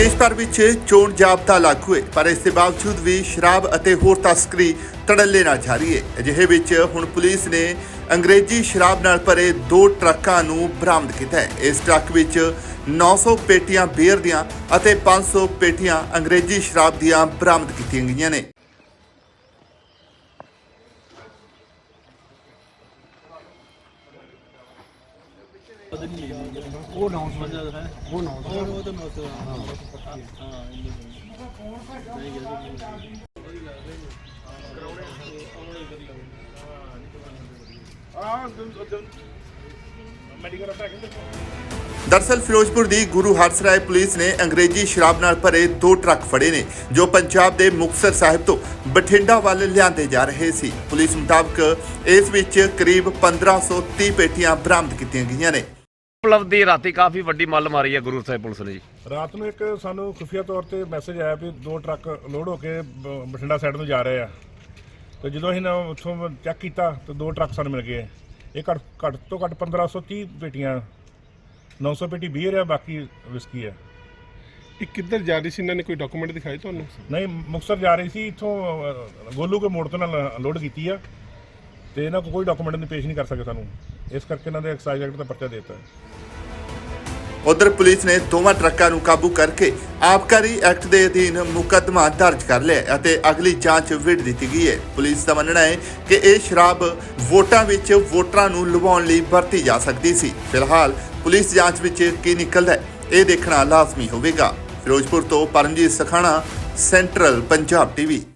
ਦੇਸ਼ ਭਰ ਵਿੱਚ ਚੋਣ ਜਾਬਤਾ ਲਾਗੂ ਹੈ, ਪਰ ਇਸ ਦੇ ਬਾਵਜੂਦ ਵੀ ਸ਼ਰਾਬ ਅਤੇ ਹੋਰ ਤਸਕਰੀ ਧੜੱਲੇ ਨਾਲ ਜਾਰੀ ਹੈ। ਅਜਿਹੇ ਵਿੱਚ ਹੁਣ ਪੁਲਿਸ ਨੇ ਅੰਗਰੇਜ਼ੀ ਸ਼ਰਾਬ ਨਾਲ ਭਰੇ ਦੋ ਟਰੱਕਾਂ ਨੂੰ ਬਰਾਮਦ ਕੀਤਾ ਹੈ। ਇਸ ਟਰੱਕ ਵਿੱਚ 900 ਪੇਟੀਆਂ ਬੀਅਰ ਦੀਆਂ ਅਤੇ 500 ਪੇਟੀਆਂ ਅੰਗਰੇਜ਼ੀ ਸ਼ਰਾਬ ਦੀਆਂ ਬਰਾਮਦ ਕੀਤੀਆਂ ਗਈਆਂ ਨੇ। ਉਹ ਅਨਾਉਂਸਮੈਂਟ ਹੈ ਉਹ ਅਨਾਉਂਸਮੈਂਟ ਉਹ ਤਾਂ ਮਤ ਹਾਂ ਹਾਂ ਦਰਸਲ ਫਿਰੋਜ਼ਪੁਰ ਦੀ ਗੁਰੂ ਹਰਸਰਾਏ ਪੁਲਿਸ ਨੇ ਅੰਗਰੇਜ਼ੀ ਸ਼ਰਾਬ ਨਾਲ ਭਰੇ ਦੋ ਟਰੱਕ ਫੜੇ ਨੇ ਜੋ ਪੰਜਾਬ ਦੇ ਮੁਕਤਸਰ ਸਾਹਿਬ ਤੋਂ ਬਠਿੰਡਾ ਵੱਲ ਲਿਆਂਦੇ ਜਾ ਰਹੇ ਸੀ। ਪੁਲਿਸ ਮੁਤਾਬਕ ਇਸ ਵਿੱਚ ਕਰੀਬ 1530 ਪੇਟੀਆਂ ਬਰਾਮਦ ਕੀਤੀਆਂ ਗਈਆਂ ਨੇ। ਉਪਲਬਧੀ ਰਾਤੀ ਕਾਫੀ ਵੱਡੀ ਮੱਲ ਮਾਰੀ ਹੈ ਗੁਰੂ ਸਾਹਿਬ ਪੁਲਿਸ ਨੇ ਜੀ। ਰਾਤ ਨੂੰ ਇੱਕ ਸਾਨੂੰ ਖੁਫੀਆ ਤੌਰ ਤੇ ਮੈਸੇਜ ਆਇਆ ਵੀ ਦੋ ਟਰੱਕ ਲੋਡ ਹੋ ਕੇ ਬ- ਬਠਿੰਡਾ ਸਾਈਡ ਨੂੰ ਜਾ ਰਹੇ ਆ। ਤੇ ਜਦੋਂ ਅਸੀਂ ਨਾ ਉੱਥੋਂ ਚੈੱਕ ਕੀਤਾ ਤਾਂ ਦੋ ਟਰੱਕ ਸਾਨੂੰ ਮਿਲ ਗਏ। ਇਹ ਘੱਟ ਘੱਟ ਤੋਂ ਘੱਟ 1530 ਪੇਟੀਆਂ 900 ਪੇਟੀ ਬੀਅਰ ਆ ਬਾਕੀ ਵਿਸਕੀ ਆ। ਇਹ ਕਿੱਧਰ ਜਾ ਰਹੀ ਸੀ? ਇਹਨਾਂ ਨੇ ਕੋਈ ਡਾਕੂਮੈਂਟ ਦਿਖਾਏ ਤੁਹਾਨੂੰ? ਨਹੀਂ ਮੁਕਤਸਰ ਜਾ ਰਹੀ ਸੀ। ਇੱਥੋਂ ਅ, ਗੋਲੂ ਕੇ ਮੋੜ ਤੋਂ ਨਾਲ ਲੋਡ ਕੀਤੀ ਆ। ਤੇ ਇਹਨਾਂ ਕੋਲ ਕੋਈ ਡਾਕੂਮੈਂਟ ਨਹੀਂ ਪੇਸ਼ ਨਹੀਂ ਕਰ ਸਕੇ ਸਾਨੂੰ। ਇਸ ਕਰਕੇ ਇਹਨਾਂ ਦੇ ਐਕਸਾਈਜ਼ ਐਕਟ ਦਾ ਪਰਚਾ ਦੇ ਦਿੱਤਾ ਉਧਰ ਪੁਲਿਸ ਨੇ ਦੋਵਾਂ ਟਰੱਕਾਂ ਨੂੰ ਕਾਬੂ ਕਰਕੇ ਆਬਕਾਰੀ ਐਕਟ ਦੇ ਅਧੀਨ ਮੁਕੱਦਮਾ ਦਰਜ ਕਰ ਲਿਆ ਅਤੇ ਅਗਲੀ ਜਾਂਚ ਵਿੱਢ ਦਿੱਤੀ ਗਈ ਹੈ। ਪੁਲਿਸ ਦਾ ਮੰਨਣਾ ਹੈ ਕਿ ਇਹ ਸ਼ਰਾਬ ਵੋਟਾਂ ਵਿੱਚ ਵੋਟਰਾਂ ਨੂੰ ਲੁਭਾਉਣ ਲਈ ਵਰਤੀ ਜਾ ਸਕਦੀ ਸੀ। ਫਿਲਹਾਲ ਪੁਲਿਸ ਜਾਂਚ ਵਿੱਚ ਕੀ ਨਿਕਲਦਾ ਹੈ, ਇਹ ਦੇਖਣਾ ਲਾਜ਼ਮੀ ਹੋਵੇਗਾ। ਫਿਰੋਜ਼ਪੁਰ ਤੋਂ ਪਰਮਜੀਤ ਸਖਾਣਾ, ਸੈਂਟਰਲ ਪੰਜਾਬ ਟੀਵੀ।